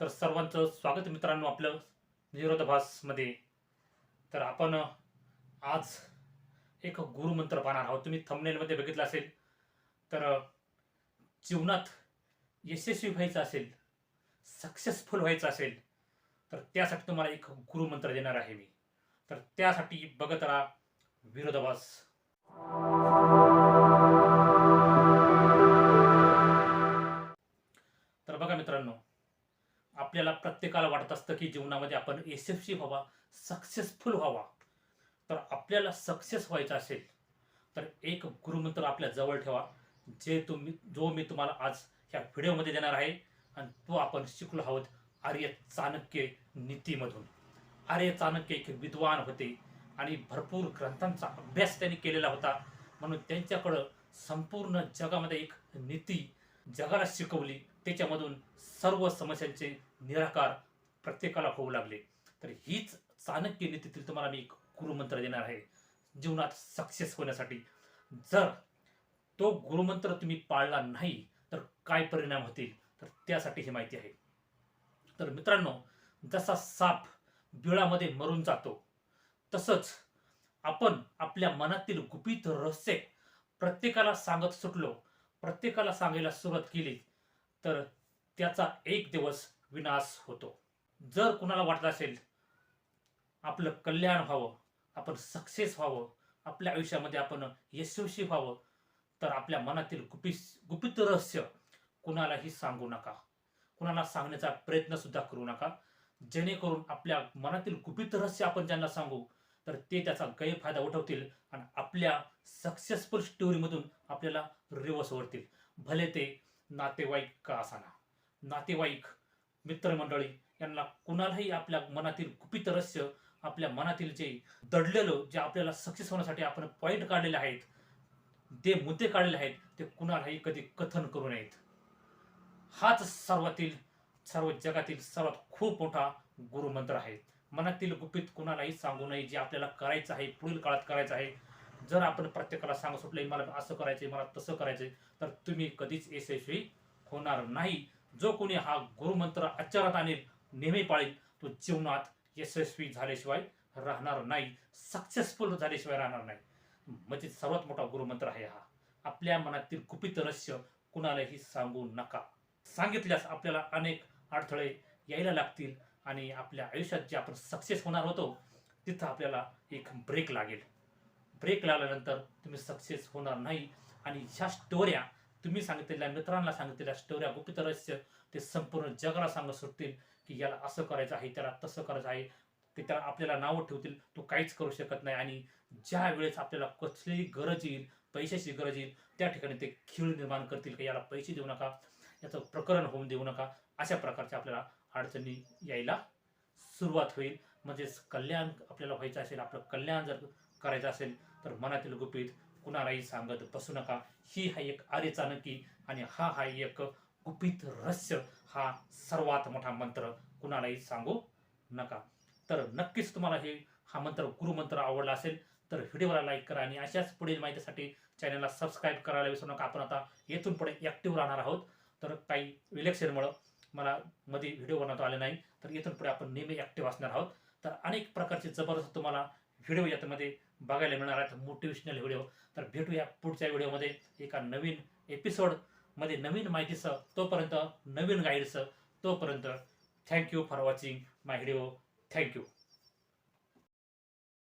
तर सर्वांचं स्वागत मित्रांनो आपलं विरोधाभासमध्ये. तर आपण आज एक गुरुमंत्र पाहणार आहोत. तुम्ही थंबनेलमध्ये बघितलं असेल तर जीवनात यशस्वी व्हायचं असेल सक्सेसफुल व्हायचं असेल तर त्यासाठी तुम्हाला एक गुरुमंत्र देणार आहे मी. तर त्यासाठी बघत राहा विरोधाभास. आपल्याला प्रत्येकाला वाटत असतं की जीवनामध्ये आपण यशस्वी व्हावा सक्सेसफुल व्हावा. तर आपल्याला सक्सेस व्हायचं असेल तर एक गुरुमंत्र आपल्या जवळ ठेवा. जे तुम्ही जो मी तुम्हाला आज ह्या व्हिडिओमध्ये देणार आहे आणि तो आपण शिकलो आहोत आर्य चाणक्य नीतीमधून. आर्य चाणक्य एक विद्वान होते आणि भरपूर ग्रंथांचा अभ्यास त्यांनी केलेला होता. म्हणून त्यांच्याकडं संपूर्ण जगामध्ये एक नीती जगाला शिकवली. त्याच्यामधून सर्व समस्यांचे निराकार प्रत्येकाला होऊ लागले. तर हीच चाणक्य नीतीतील तुम्हाला मी एक गुरुमंत्र देणार आहे. जीवनात सक्सेस होण्यासाठी. जर तो गुरुमंत्र तुम्ही पाळला नाही तर काय परिणाम होतील? तर त्यासाठी ही माहिती आहे. तर मित्रांनो जसा साप बिळामध्ये मरून जातो तसंच आपण आपल्या मनातील गुपित रहस्य प्रत्येकाला सांगत सुटलो प्रत्येकाला सांगायला सुरुवात केली तर त्याचा एक दिवस विनाश होतो. जर कुणाला वाटत असेल आपलं कल्याण व्हावं आपण सक्सेस व्हावं आपल्या आयुष्यामध्ये आपण यशस्वी व्हावं तर आपल्या मनातील गुपित गुपित रहस्य कुणालाही सांगू नका. कुणाला सांगण्याचा प्रयत्न सुद्धा करू नका. जेणेकरून आपल्या मनातील गुपित रहस्य आपण ज्यांना सांगू तर ते त्याचा गैरफायदा उठवतील आणि आपल्या सक्सेसफुल स्टोरीमधून आपल्याला रिवर्स वरतील भले ते नातेवाईक का असाना? नातेवाईक मित्रमंडळी यांना कुणालाही आपल्या मनातील गुपित रहस्य आपल्या मनातील जे दडलेलं जे आपल्याला सक्सेस होण्यासाठी आपण पॉईंट काढलेले आहेत जे मुद्दे काढलेले आहेत ते कुणालाही कधी कथन करू नयेत. हाच सर्वातील सर्व जगातील सर्वात खूप मोठा गुरुमंत्र आहे. मनातील गुपित कुणालाही सांगू नये जे आपल्याला करायचं आहे पुढील काळात करायचं आहे. जर आपण प्रत्येकाला सांगू सुटले मला असं करायचंय मला तसं करायचंय तर तुम्ही कधीच यशस्वी होणार नाही. जो कोणी हा गुरुमंत्र आचरात आणेल नेहमी पाळेल तो जीवनात यशस्वी झाल्याशिवाय राहणार नाही. सक्सेसफुल झाल्याशिवाय राहणार नाही. म्हणजे सर्वात मोठा गुरुमंत्र आहे हा. आपल्या मनातील गुपित रहस्य कुणालाही सांगू नका. सांगितल्यास आपल्याला अनेक अडथळे यायला लागतील आणि आपल्या आयुष्यात जे आपण सक्सेस होणार होतो तिथं आपल्याला एक ब्रेक लागेल. ब्रेक लावल्यानंतर तुम्ही सक्सेस होणार नाही. आणि ह्या स्टोऱ्या तुम्ही सांगितलेल्या मित्रांना सांगितलेल्या स्टोऱ्या गुपित रहस्य ते संपूर्ण जगाला सांगत सुटतील की याला असं करायचं आहे त्याला तसं करायचं आहे. ते त्याला आपल्याला नावं ठेवतील तो काहीच करू शकत नाही. आणि ज्या वेळेस आपल्याला कसलीही गरज येईल पैशाची गरज येईल त्या ठिकाणी ते खीळ निर्माण करतील की याला पैसे देऊ नका याचं प्रकरण होऊन देऊ नका. अशा प्रकारच्या आपल्याला अडचणी यायला सुरुवात होईल. म्हणजेच कल्याण आपल्याला व्हायचं असेल आपलं कल्याण जर करायचं असेल तर मनातील गुपित कुणालाही सांगत बसू नका. ही हा एक आर्य चाणकी आणि हा हा एक गुपित रहस्य हा सर्वात मोठा मंत्र कुणालाही सांगू नका. तर नक्कीच तुम्हाला हे हा मंत्र गुरुमंत्र आवडला असेल तर व्हिडिओला लाईक करा आणि अशाच पुढील माहितीसाठी चॅनलला सबस्क्राईब करायला विसरू नका. आपण आता येथून पुढे ॲक्टिव्ह राहणार आहोत. तर काही इलेक्शनमुळं मला मध्ये व्हिडिओ बनवता आले नाही. तर इथून पुढे आपण नेहमी ॲक्टिव्ह असणार आहोत. तर अनेक प्रकारचे जबरदस्त तुम्हाला व्हिडिओ याच्यामध्ये बघायला मिळणार आहेत. Motivational video. तर भेटूया पुढच्या व्हिडिओमध्ये एका नवीन एपिसोडमध्ये नवीन माहितीसह. तोपर्यंत नवीन गाईडसह तोपर्यंत thank you for watching my video thank you